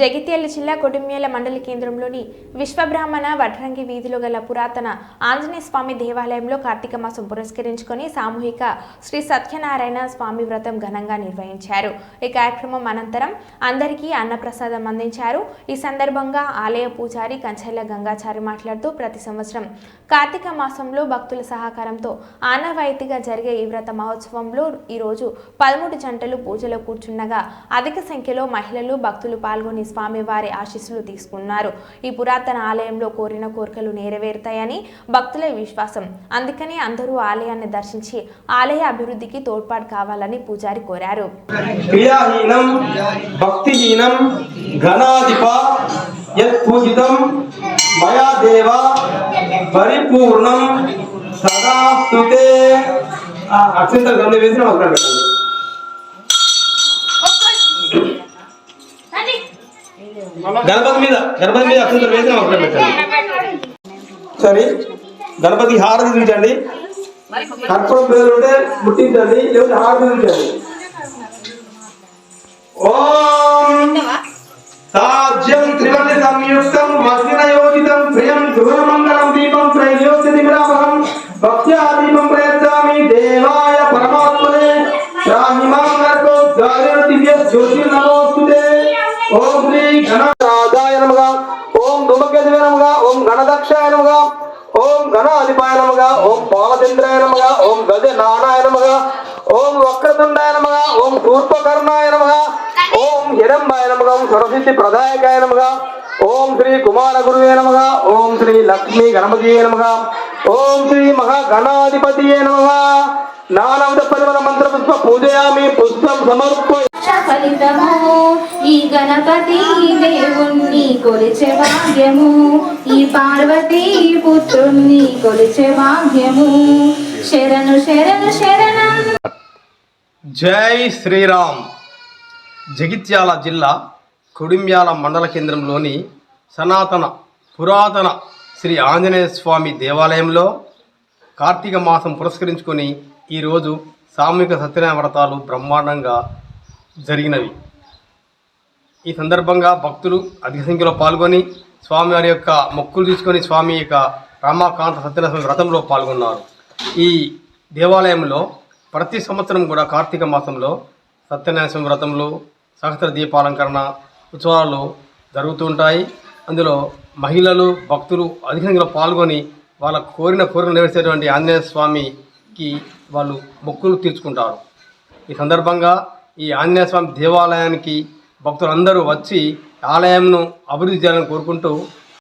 జగిత్యాల జిల్లా కొడుమ్యాల మండల కేంద్రంలోని విశ్వబ్రాహ్మణ వడ్రంగి వీధిలో గల పురాతన ఆంజనేయ స్వామి దేవాలయంలో కార్తీక మాసం పురస్కరించుకొని సామూహిక శ్రీ సత్యనారాయణ స్వామి వ్రతం ఘనంగా నిర్వహించారు. ఈ కార్యక్రమం అనంతరం అందరికీ అన్నప్రసాదం అందించారు. ఈ సందర్భంగా ఆలయ పూజారి కంచెల గంగాచారి మాట్లాడుతూ ప్రతి సంవత్సరం కార్తీక మాసంలో భక్తుల సహకారంతో ఆనవాయితీగా జరిగే ఈ వ్రత మహోత్సవంలో ఈరోజు పదమూడు జంటలు పూజలో కూర్చుండగా అధిక సంఖ్యలో మహిళలు భక్తులు పాల్గొని స్వామివారి ఆశీస్సులు తీసుకున్నారు. ఈ పురాతన ఆలయంలో కోరిన కోరికలు నెరవేరుతాయని భక్తుల విశ్వాసం. అందుకనే అందరూ ఆలయాన్ని దర్శించి ఆలయ అభివృద్ధికి తోడ్పాటు కావాలని పూజారి కోరారు. క్రియాహీనం భక్తిహీనం ఘనాధిప యత్ మయా దేవ పరిపూర్ణం సదాస్తుతే అక్షంత గంధ వేసిన నమస్కారం పెట్టండి. గణపతి మీద గణపతి మీద అత్యంత వేసిన నమస్కారం పెట్టండి. సరే గణపతి హారతి చూపించండి కర్పూరం పేరు ఉంటే ముట్టించండి లేకపోతే హారతి చూపించండి ఓం సాధ్యం త్రివర్ణ సంయుక్తం వస్త్ర యోజితం ప్రియం శుభమంగళం దీపం త్రైలోక్యతిమిరామహం భక్త్యా దీపం ప్రయత్నామి దేవాయ పరమాత్మనే రాహిమాంగర్భో గాలిన దివ్య జ్యోతి ఓం శ్రీ గణరాజాయ నమః ఓం ధూమకేతువే నమః ఓం గణదక్షాయ నమః ఓం గణాధిపాయ నమః ఓం పాలచంద్రాయ నమః ఓం గజనానాయ నమః ఓం వక్రతుండాయ నమః ఓం శూర్పకర్ణాయ నమః ఓం హిడంబాయ నమః ఓం సరస్వతి ప్రదాయకాయ నమః ఓం శ్రీ కుమార గురువే నమః ఓం శ్రీ లక్ష్మీ గణపతియే నమః ఓం శ్రీ మహాగణాధిపతియే నమః నానవద పరిమళ మంత్ర పుష్ప పూజయామి పుష్పం సమర్పయ ఫలితము ఈ గణపతి దేవుణ్ణి కొలిచే భాగ్యము ఈ పార్వతీ పుత్రుణ్ణి కొలిచే భాగ్యము. శరణు శరణు శరణం. జై శ్రీరామ్. జగిత్యాల జిల్లా కొడిమ్యాల మండల కేంద్రంలోని సనాతన పురాతన శ్రీ ఆంజనేయ స్వామి దేవాలయంలో కార్తీక మాసం పురస్కరించుకొని ఈరోజు సామూహిక సత్యనారాయణ వ్రతాలు బ్రహ్మాండంగా జరిగినవి. ఈ సందర్భంగా భక్తులు అధిక సంఖ్యలో పాల్గొని స్వామివారి యొక్క మొక్కులు తీసుకొని స్వామి యొక్క రామాకాంత సత్యనారాయణ వ్రతంలో పాల్గొన్నారు. ఈ దేవాలయంలో ప్రతి సంవత్సరం కూడా కార్తీక మాసంలో సత్యనారాయణ వ్రతంలో సహస్ర దీపాలంకరణ ఉత్సవాలు జరుగుతూ ఉంటాయి. అందులో మహిళలు భక్తులు అధిక సంఖ్యలో పాల్గొని వాళ్ళ కోరిన కోరిక నెరవేర్చేటువంటి ఆంజనేయ స్వామికి వాళ్ళు మొక్కులు తీర్చుకుంటారు. ఈ సందర్భంగా ఈ ఆంజనేయస్వామి దేవాలయానికి భక్తులందరూ వచ్చి ఆలయంను అభివృద్ధి చేయాలని కోరుకుంటూ